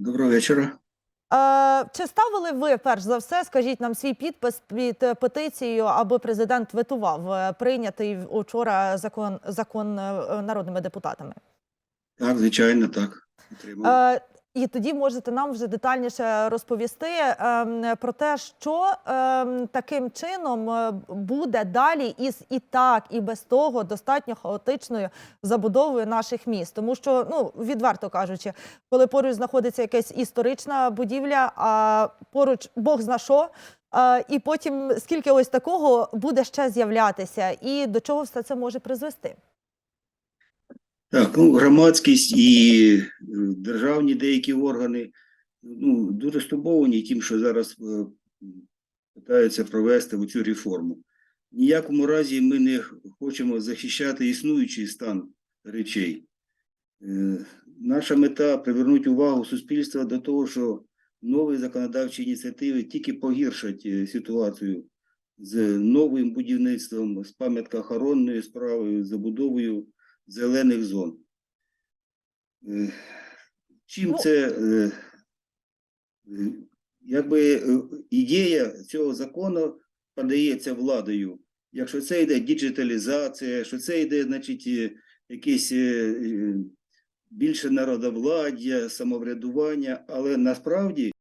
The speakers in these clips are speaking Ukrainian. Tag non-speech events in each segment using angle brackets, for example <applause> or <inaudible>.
Доброго вечора. Чи ставили ви перш за все, скажіть нам свій підпис під е, петицією, аби президент ветував е, прийнятий учора закон закон е, народними депутатами? Так, звичайно, так. Підтримую. І тоді можете нам вже детальніше розповісти ем, про те, що ем, таким чином е, буде далі із і так, і без того достатньо хаотичною забудовою наших міст. Тому що, ну відверто кажучи, коли поруч знаходиться якась історична будівля, а поруч Бог зна що, е, і потім скільки ось такого буде ще з'являтися, і до чого все це може призвести? Так, ну, громадськість і е, державні деякі органи ну, дуже стурбовані тим, що зараз е, питаються провести цю реформу. Ніякому разі ми не хочемо захищати існуючий стан речей. Е, Наша мета привернути увагу суспільства до того, що нові законодавчі ініціативи тільки погіршать е, ситуацію з новим будівництвом, з пам'яткоохоронною справою, забудовою зелених зон. Е, Чим Ну- це е, е, якби ідея цього закону подається владою? Якщо це йде діджиталізація, що це йде, значить, якесь більше народовладдя, самоврядування, але насправді,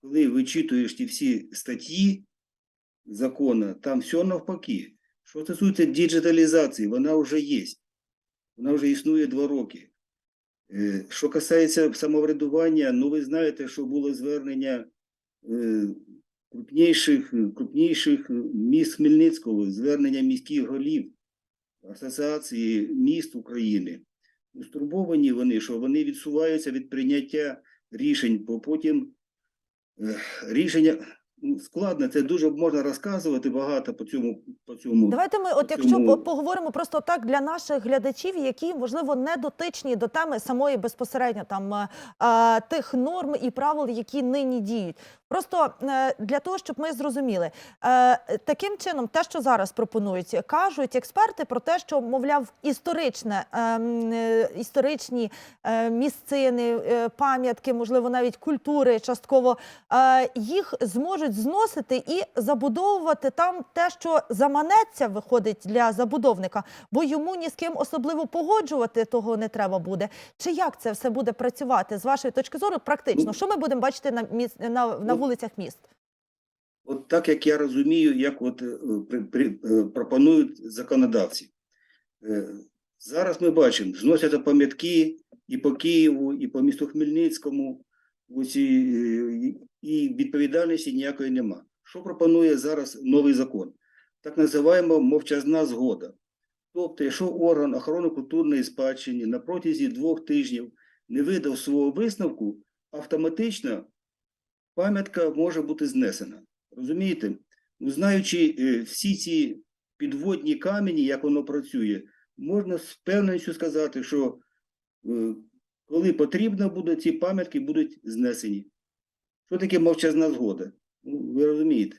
коли вичитуєш ті всі статті закону, там все навпаки. Що стосується діджиталізації, вона вже є. Вона вже існує два роки. Е, Що касається самоврядування, ну ви знаєте, що було звернення е, крупніших, крупніших міст Хмельницького, звернення міських голів Асоціації міст України. Стурбовані вони, що вони відсуваються від прийняття рішень, бо потім е, рішення складно, це дуже можна розказувати багато по цьому. По цьому. Давайте ми, от по якщо цьому- по- поговоримо просто так для наших глядачів, які можливо не дотичні до теми самої безпосередньо там е, е, тих норм і правил, які нині діють. Просто е, для того, щоб ми зрозуміли, е, таким чином, те, що зараз пропонують, кажуть експерти про те, що мовляв, історичне ем, е, історичні місцини, пам'ятки, можливо, навіть культури частково їх зможуть зносити і забудовувати там те, що заманеться, виходить для забудовника, бо йому ні з ким особливо погоджувати того не треба буде. Чи як це все буде працювати з вашої точки зору? Практично, що ми будемо бачити на на, на вулицях міст? От так як я розумію, як от е, при, при, е, пропонують законодавці. Е, Зараз ми бачимо, зносяться пам'ятки і по Києву, і по місту Хмельницькому, і відповідальності ніякої нема. Що пропонує зараз новий закон? Так називаємо мовчазна згода. Тобто, якщо орган охорони культурної спадщини на протязі двох тижнів не видав свого висновку, автоматично пам'ятка може бути знесена. Розумієте? Ну, знаючи е, всі ці підводні камені, як воно працює, можна з певністю сказати, що е, коли потрібно буде, ці пам'ятки будуть знесені. Що таке мовчазна згода? Ну, ви розумієте?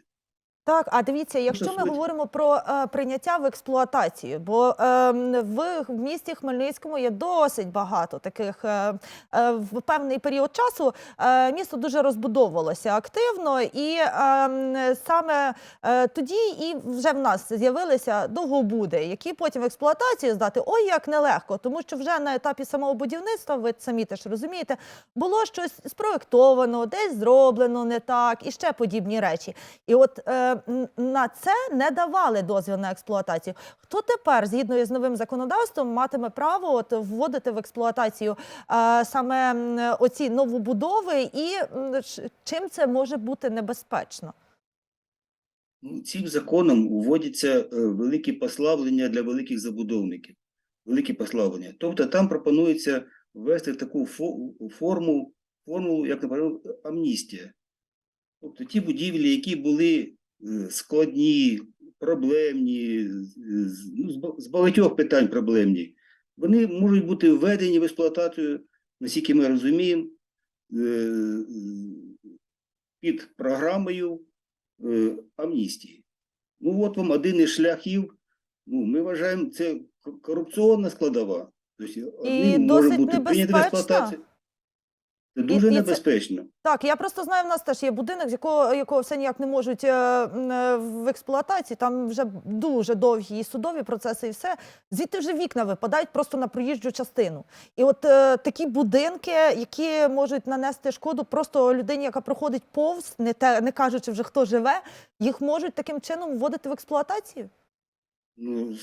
Так, а дивіться, якщо ми говоримо про е, прийняття в експлуатацію, бо е, в, в місті Хмельницькому є досить багато таких е, е, в певний період часу е, місто дуже розбудовувалося активно, і е, саме е, тоді і вже в нас з'явилися довгобуди, які потім в експлуатацію здати ой як нелегко, тому що вже на етапі самого будівництва, ви самі теж розумієте, було щось спроектовано, десь зроблено не так, і ще подібні речі. І от е, на це не давали дозвіл на експлуатацію. Хто тепер, згідно із новим законодавством, матиме право от вводити в експлуатацію е, саме оці новобудови, і чим це може бути небезпечно? Ну, цим законом вводяться е, великі послаблення для великих забудовників. Великі послаблення. Тобто там пропонується ввести таку форму, формулу, як, наприклад, амністія. Тобто ті будівлі, які були складні, проблемні, ну, з багатьох питань проблемні, вони можуть бути введені в експлуатацію, наскільки ми розуміємо, е, під програмою е, амністії. Ну, от вам один із шляхів. Ну, ми вважаємо, це корупційна складова. Тобто, може досить бути прийнято в небезпечна. Це дуже і це- небезпечно. Так, я просто знаю, в нас теж є будинок, з якого, якого все ніяк не можуть е, е, в експлуатації. Там вже дуже довгі і судові процеси, і все. Звідти вже вікна випадають просто на проїжджу частину. І от е, такі будинки, які можуть нанести шкоду просто людині, яка проходить повз, не те, не кажучи вже хто живе, їх можуть таким чином вводити в експлуатацію. Ну,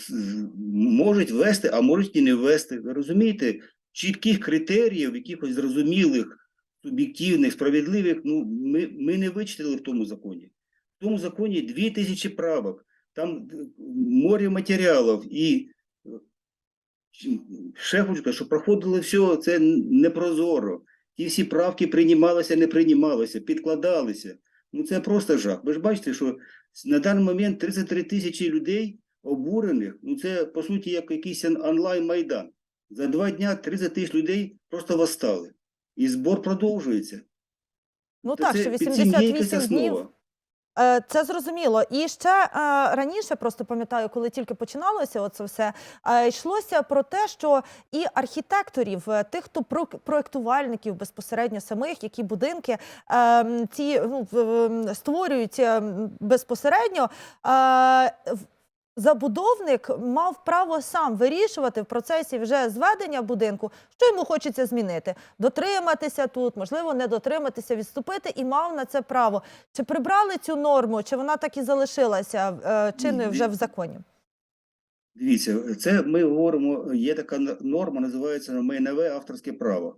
можуть ввести, а можуть і не ввести. Ви розумієте, чітких критеріїв, якихось зрозумілих, суб'єктивних, справедливих, ну, ми, ми не вичислили в тому законі. В тому законі дві тисячі правок, там е, море матеріалів і е, ще хочу що проходило все це непрозоро. Ті всі правки приймалися, не приймалися, підкладалися. Ну це просто жах. Ви ж бачите, що на даний момент 33 тисячі людей обурених. Ну це по суті як якийсь онлайн-майдан. За два дня 30 тисяч людей просто восстали. І збор продовжується. Ну Та так, це що під цим 88 днів. Е, Це зрозуміло. І ще е, раніше, просто пам'ятаю, коли тільки починалося оце все, е, йшлося про те, що і архітекторів, тих, хто про- проектувальників безпосередньо самих, які будинки ці ну, створюють безпосередньо. Забудовник мав право сам вирішувати в процесі вже зведення будинку, що йому хочеться змінити, дотриматися тут, можливо, не дотриматися, відступити, і мав на це право. Чи прибрали цю норму, чи вона так і залишилася е, чинною вже в законі? Дивіться, це ми говоримо, є така норма, називається майнове авторське право.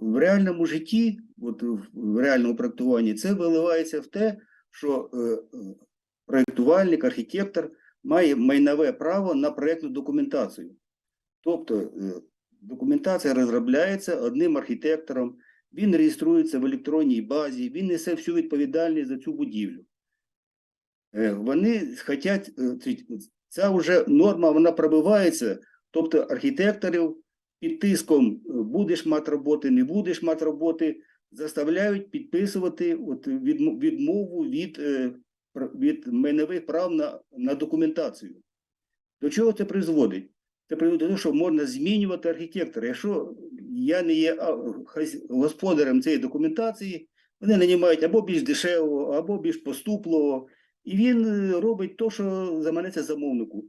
В, реальному житті, от в, реальному проєктуванні, це виливається в те, що е, е, проєктувальник, архітектор має майнове право на проєктну документацію. Тобто е, документація розробляється одним архітектором, він реєструється в електронній базі, він несе всю відповідальність за цю будівлю. Е, Вони хочуть, ця вже норма вона пробивається, тобто архітекторів під тиском е, будеш мати роботи, не будеш мати роботи, заставляють підписувати от відмову від, е, від майнових прав на, на документацію. До чого це призводить? Це приводить до того, що можна змінювати архітектора. Якщо я не є господарем цієї документації, вони нанімають або більш дешевого, або більш поступливого, і він е, робить те, що заманеться замовнику.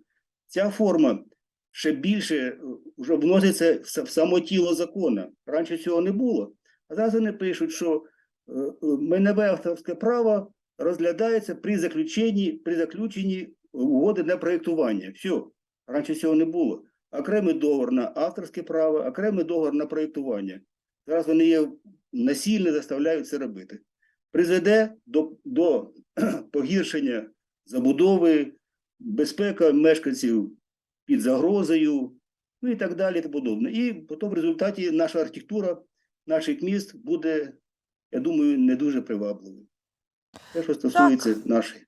Ця форма ще більше е, вже вноситься в само тіло закону. Раніше цього не було. А зараз вони пишуть, що е, майнове авторське право розглядається при заключенні, при заключенні угоди на проєктування. Все. Раніше цього не було. Окремий договор на авторське право, окремий договор на проєктування. Зараз вони є насильно заставляють це робити. Призведе до, до <clears throat> погіршення забудови, безпека мешканців під загрозою, ну і так далі. І подобне. І потім в результаті наша архітектура наших міст буде, я думаю, не дуже привабливою. Те, що стосується нашої.